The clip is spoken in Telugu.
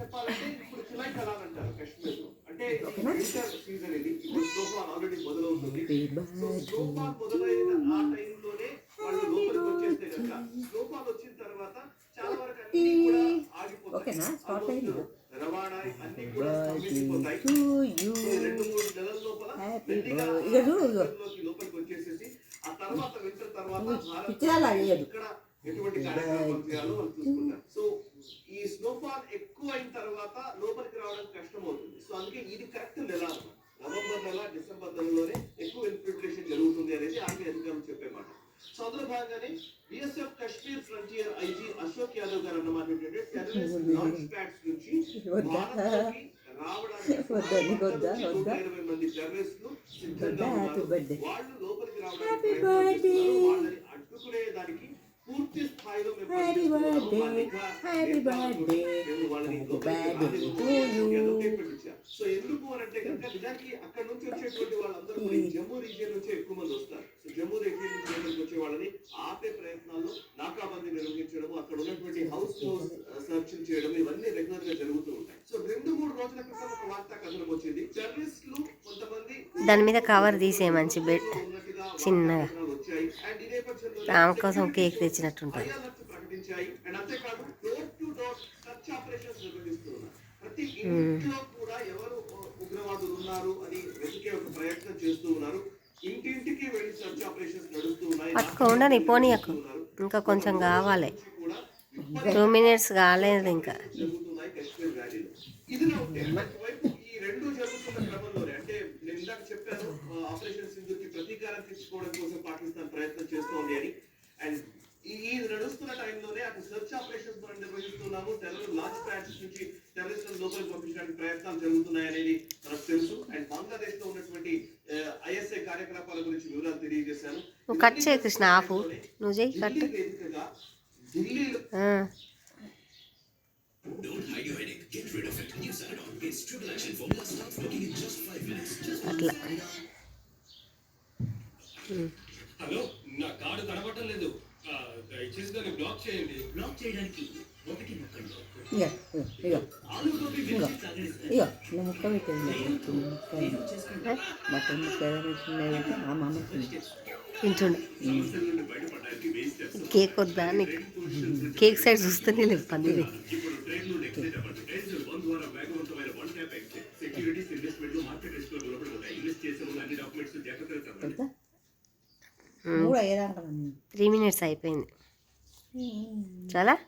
చెప్పాలంటే ఇప్పుడు చిలై కలాన్ అంటారు కాశ్మీర్లో అంటే వింటర్ సీజన్ ఇది ఇప్పుడు స్నోఫాల్ ఆల్రెడీ మొదలవుతుంది. సో స్నోఫాల్ మొదలైన ఆ టైంలోనే వాళ్ళు లోపలికి వచ్చేస్తే కనుక స్నోఫాల్ వచ్చిన తర్వాత చాలా వరకు అన్ని కూడా ఆగిపోతాయి. రవాణా అన్ని కూడా స్తంభించిపోతాయి రెండు మూడు నెలల లోపల లోపలికి వచ్చేసేసి ఆ తర్వాత వింటర్ తర్వాత. ఇక్కడ ఎటువంటి కార్యక్రమాలు చేయాలో వాళ్ళు చూసుకుంటారు. సో ఈ స్నోఫాల్ ఎక్కువ అయిన తర్వాత లోపలికి రావడం కష్టం అవుతుంది సో అందుకే ఇది కరెక్ట్ నెల. నవంబర్ నెల డిసెంబర్ నెలలోనే ఎక్కువ ఇన్ఫిల్ట్రేషన్ జరుగుతుంది అనేది ఆర్మీ అధికారులు చెప్పే మాట. సో అందులో భాగంగానే BSF Kashmir frontier IG Ashok Yadav గారు అన్నమాట ఏంటంటే టెర్రరిస్ట్ లాంచ్ ప్యాడ్స్ నుంచి వద్దా? భారత్లోకి రావడానికి మంది టెర్రరిస్టులు సిద్ధంగా ఉన్నారు. వాళ్ళు లోపలికి రావడానికి అడ్డుకునే దానికి పూర్తి స్థాయిలో. సో ఎందుకు అని అంటే కనుక నిజానికి అక్కడ నుంచి వచ్చేటువంటి వాళ్ళందరూ కూడా ఈ జమ్మూ రీజియన్ నుంచి ఎక్కువ మంది వస్తారు. సో జమ్మూ రీజియన్ నుంచి వచ్చే వాళ్ళని ఆపే ప్రయత్నాల్లో నాకాబందీ నిర్వహించడం అక్కడ ఉన్నటువంటి హౌస్ హౌస్ సర్చ్ చేయడం ఇవన్నీ రెగ్యులర్గా జరుగుతూ ఉంటాయి. సో రెండు మూడు రోజుల క్రితం ఒక వార్తా కథనం వచ్చింది. టెర్రరిస్టులు కొంతమంది దాని మీద కవర్ తీసే మంచి బెడ్ చిన్నగా. ఆమె కోసం కేక్ తెచ్చినట్టుంటుంది. అలర్ట్ ప్రకటించాయి అండ్ అంతేకాదు door to door search operations నిర్వహిస్తున్నారు ప్రతి ఇంట్లో కూడా ఎవరు ఉగ్రవాదులు ఉన్నారు అని వెతికే ఒక ప్రయత్నం చేస్తూ ఉన్నారు. ఇంటింటికి వెళ్ళి సర్చ్ ఆపరేషన్స్ నడుస్తూ ఉన్నాయి. పట్టుకో ఉండని పోనీయకు. ఇంకా కొంచెం కావాలి. టూ మినిట్స్ కాలేదు ఇంకా. ఇది తీర్చుకోవడం కోసం పాకిస్తాన్ ప్రయత్నం చేస్తోంది అని. అండ్ ఈ నడుస్తున్న టైంలోనే అటు సెర్చ్ ఆపరేషన్స్ మనం నిర్వహిస్తున్నాము. టెర్రర్ లాంచ్ ప్యాడ్స్ నుంచి టెర్రరిస్టులను లోపలికి పంపించడానికి ప్రయత్నాలు జరుగుతున్నాయి అనేది మనకు తెలుసు. అండ్ బంగ్లాదేశ్లో ఉన్నటువంటి ఐఎస్ఐ కార్యకలాపాల గురించి వివరాలు తెలియజేశాను. కట్ చేయి కృష్ణ ఆపు. నువ్వు చెయ్యి కట్ ఢిల్లీలో. అట్లా. హలో నా కార్డు కనబడటం లేదు. దయచేసి దాన్ని బ్లాక్ చేయండి. బ్లాక్ చేయడానికి ఒకటి ఇక నువ్వు ముక్క పెట్టేది ముక్క ఏదైనా ఆ మామ తింటుండు. కేక్ వద్దా నీకు? కేక్ సైడ్ చూస్తేనే లేదు పందిరి త్రీ మినిట్స్ అయిపోయింది. చాలా?